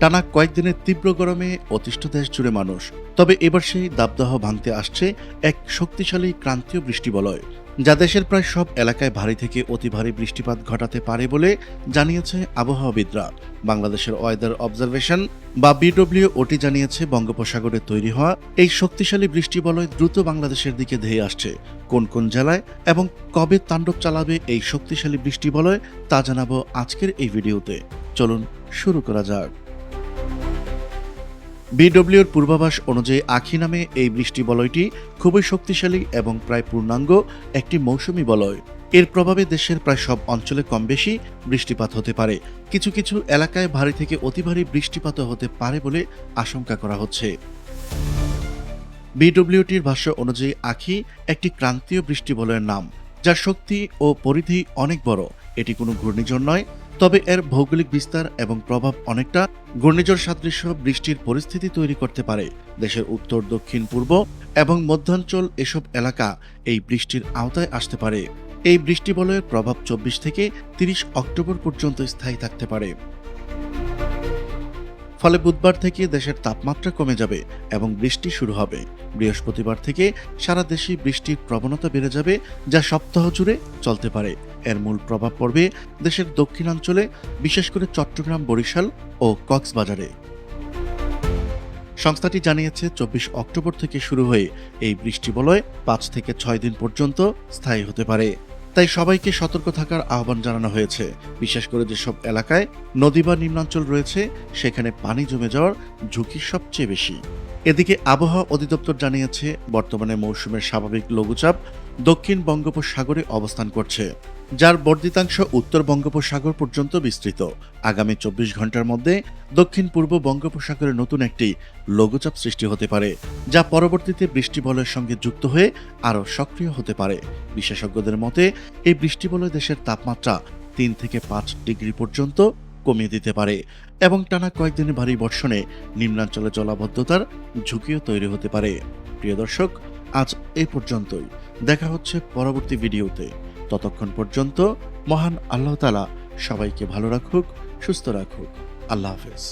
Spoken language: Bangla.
টানা কয়েকদিনের তীব্র গরমে অতিষ্ঠ দেশ জুড়ে মানুষ। তবে এবার সেই দাবদাহ ভাঙতে আসছে এক শক্তিশালী ক্রান্তীয় বৃষ্টিবলয়, যা দেশের প্রায় সব এলাকায় ভারী থেকে অতি ভারী বৃষ্টিপাত ঘটাতে পারে বলে জানিয়েছে আবহাওয়াবিদরা। বাংলাদেশের ওয়েদার অবজারভেশন বা বিডব্লিউ ওটি জানিয়েছে বঙ্গোপসাগরে তৈরি হওয়া এই শক্তিশালী বৃষ্টিবলয় দ্রুত বাংলাদেশের দিকে ধেয়ে আসছে। কোন কোন জেলায় এবং কবে তাণ্ডব চালাবে এই শক্তিশালী বৃষ্টিবলয় তা জানাব আজকের এই ভিডিওতে। চলুন শুরু করা যাক। বিডব্লিউর পূর্বাভাস অনুযায়ী আখি নামে এই বৃষ্টি বলয়টি খুবই শক্তিশালী এবং প্রায় পূর্ণাঙ্গ একটি মৌসুমী বলয়। এর প্রভাবে দেশের প্রায় সব অঞ্চলে কম বেশি বৃষ্টিপাত হতে পারে। কিছু কিছু এলাকায় ভারী থেকে অতি ভারী বৃষ্টিপাতও হতে পারে বলে আশঙ্কা করা হচ্ছে। বিডব্লিউটির ভাষ্য অনুযায়ী আখি একটি ক্রান্তীয় বৃষ্টি বলয়ের নাম, যার শক্তি ও পরিধি অনেক বড়। এটি কোনো ঘূর্ণিঝড় নয় তবে এর ভৌগোলিক বিস্তার এবং প্রভাব অনেকটা ঘূর্ণিঝড় সাদৃশ্য বৃষ্টির পরিস্থিতি তৈরি করতে পারে। দেশের উত্তর, দক্ষিণ, পূর্ব এবং মধ্যাঞ্চল এসব এলাকা এই বৃষ্টির আওতায় আসতে পারে। এই বৃষ্টিবলয়ের প্রভাব চব্বিশ থেকে তিরিশ অক্টোবর পর্যন্ত স্থায়ী থাকতে পারে। ফলে বুধবার থেকে দেশের তাপমাত্রা কমে যাবে এবং বৃষ্টি শুরু হবে। বৃহস্পতিবার থেকে সারা দেশে বৃষ্টির প্রবণতা বেড়ে যাবে, যা সপ্তাহ জুড়ে চলতে পারে। এর মূল প্রভাব পড়বে দেশের দক্ষিণাঞ্চলে, বিশেষ করে চট্টগ্রাম, বরিশাল ও কক্সবাজারে। সংস্থাটি জানিয়েছে, চব্বিশ অক্টোবর থেকে শুরু হয়ে এই বৃষ্টিবলয় পাঁচ থেকে ছয় দিন পর্যন্ত স্থায়ী হতে পারে। তাই সবাইকে সতর্ক থাকার আহ্বান জানানো হয়েছে। বিশেষ করে যেসব এলাকায় নদী বা নিম্নাঞ্চল রয়েছে, সেখানে পানি জমে যাওয়ার ঝুঁকি সবচেয়ে বেশি। এদিকে আবহাওয়া অধিদপ্তর জানিয়েছে, বর্তমানে মৌসুমের স্বাভাবিক লঘুচাপ দক্ষিণ বঙ্গোপসাগরে অবস্থান করছে, যার বর্ধিতাংশ উত্তর বঙ্গোপসাগর পর্যন্ত বিস্তৃত। আগামী চব্বিশ ঘণ্টার মধ্যে দক্ষিণ পূর্ব বঙ্গোপসাগরে নতুন একটি লঘুচাপ সৃষ্টি হতে পারে, যা পরবর্তীতে বৃষ্টিবলয়ের সঙ্গে যুক্ত হয়ে আরও সক্রিয় হতে পারে। বিশেষজ্ঞদের মতে, এই বৃষ্টিবলয় দেশের তাপমাত্রা তিন থেকে পাঁচ ডিগ্রি পর্যন্ত কমিয়ে দিতে পারে এবং টানা কয়েকদিনের ভারী বর্ষণে নিম্নাঞ্চলে জলাবদ্ধতার ঝুঁকিও তৈরি হতে পারে। প্রিয় দর্শক, আজ এ পর্যন্তই। দেখা হচ্ছে পরবর্তী ভিডিওতে। ততক্ষণ পর্যন্ত মহান আল্লাহতালা সবাইকে ভালো রাখুক, সুস্থ রাখুক। আল্লাহ হাফেজ।